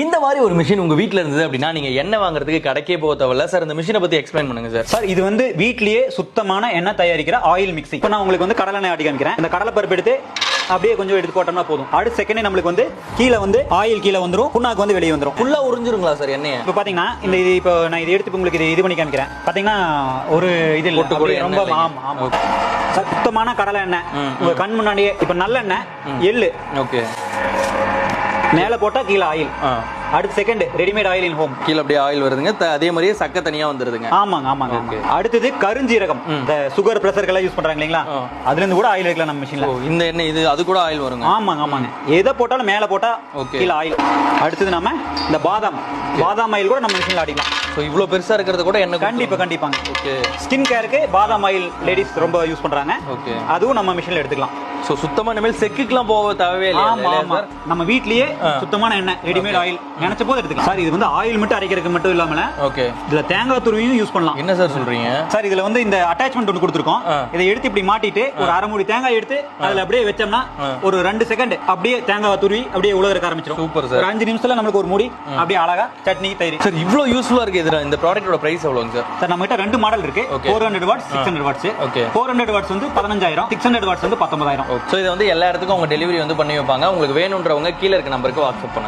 இந்த மாதிரி ஒரு மிஷின் உங்க வீட்ல இருந்தது அப்படின்னா நீங்க எண்ணெய் வாங்குறதுக்கு கடைக்கே போக தேவையில்ல. சார் இந்த மிஷினை பத்தி எக்ஸ்பிளைன் பண்ணுங்க சார். சார் இது வந்து வீட்லயே சுத்தமான எண்ணெய் தயாரிக்கிற ஆயில் மிக்சிங் இப்போ நான் உங்களுக்கு வந்து கடலை எண்ணெய் ஆட்டி காமிக்கிறேன். இந்த கடலை பருப்பு எடுத்து அப்படியே கொஞ்சம் எடுத்து போட்டோம்னா போதும். அடுத்த செகண்டே நம்மளுக்கு வந்து கீழே வந்து ஆயில் கீழே வந்துரும். புண்ணாக்கு வந்து வெளியே வந்துரும். ஃபுல்லா உறிஞ்சிருங்களா சார் எண்ணெயை? இப்போ பாத்தீங்கன்னா இந்த இது இப்போ நான் இது எடுத்து உங்களுக்கு இது இது பண்ணி காமிக்கிறேன். பாத்தீங்கன்னா ஒரு இது இல்ல. ரொம்ப ஆமா ஆமா. சுத்தமான கடலை எண்ணெய். உங்க கண் முன்னாடியே இப்போ நல்லெண்ணெய் எள்ளு. ஓகே. மேல போட்டா கீழே ஆயில் அடுத்த second readymade oil in home கீழே அப்படியே ஆயில் வருதுங்க. அதே மாதிரியே சக்க தனியா வந்துருதுங்க. ஆமாங்க ஆமாங்க. அடுத்தது கருஞ்சீரகம். இந்த சுகர் பிரஷர்கள்லாம் யூஸ் பண்றாங்க இல்லைங்களா? ஆ. அதுல இருந்து கூட ஆயில் எடுக்கலாம் நம்ம மிஷின்ல இந்த எண்ணெய் இது அது கூட ஆயில் வருங்க? ஆமாங்க ஆமாங்க. எதை போட்டாலும் மேல போட்டா. கீழே ஆயில் அடுத்தது நம்ம இந்த பாதாம். பாதாம் ஆயில் கூட நம்ம மிஷின்ல அடிக்கலாம். ஸோ இவ்வளோ பெருசா இருக்கிறது கூட எண்ணெய் கண்டிப்பா கண்டிப்பாங்க. ஓகே. ஸ்கின் கேருக்கு பாதாம் ஆயில் லேடிஸ் ரொம்ப யூஸ் பண்றாங்க. ஓகே. அதுவும் நம்ம மிஷின்ல எடுத்துக்கலாம். ஸோ சுத்தமா இனிமேல் செக்குக்கெல்லாம் போக தேவையே இல்லையா ஆமா சார் நம்ம வீட்லயே சுத்தமான எண்ணெய் ரெடிமேட் ஆயில் நினைச்ச போது எடுத்துக்கலாம். சார் இது வந்து ஆயில் மட்டும் அரைக்கிறதுக்கு மட்டும் இல்லாம ஓகே இதுல தேங்காய் துருவியும் யூஸ் பண்ணலாம். என்ன சார் சொல்றீங்க? சார் இதுல வந்து இந்த அட்டாச்மெண்ட் ஒன்று கொடுத்துருக்கோம். இதை எடுத்து இப்படி மாட்டிட்டு ஒரு அரை மூடி தேங்காய் எடுத்து அதுல அப்படியே வச்சோம்னா ஒரு ரெண்டு செகண்ட் அப்படியே தேங்காய் துருவி அப்படியே உலகறக்க ஆரம்பிச்சிடும் sir. ஒரு அஞ்சு நிமிஷத்துல நம்மளுக்கு ஒரு மூடி அப்படியே அழகா சட்னி தயிர். சார் இவ்வளோ யூஸ்ஃபுல்லா இருக்கு இதுல. இந்த ப்ராடக்ட்டோட பிரைஸ் எவ்வளோங்க சார் சார் நம்ம கிட்ட ரெண்டு மாடல் இருக்கு. Four hundred watts six hundred watts Okay. Four hundred watts வந்து பதினஞ்சாயிரம் சிக்ஸ் ஹண்ட்ரட் வாட்ஸ் வந்து பத்தொன்பதாயிரம். ஸோ இதை வந்து எல்லா இடத்துக்கும் அவங்க டெலிவரி வந்து பண்ணி வைப்பாங்க. உங்களுக்கு வேணுன்றவங்க கீழே இருக்க நம்பருக்கு வாட்ஸ்அப் பண்ணுங்க.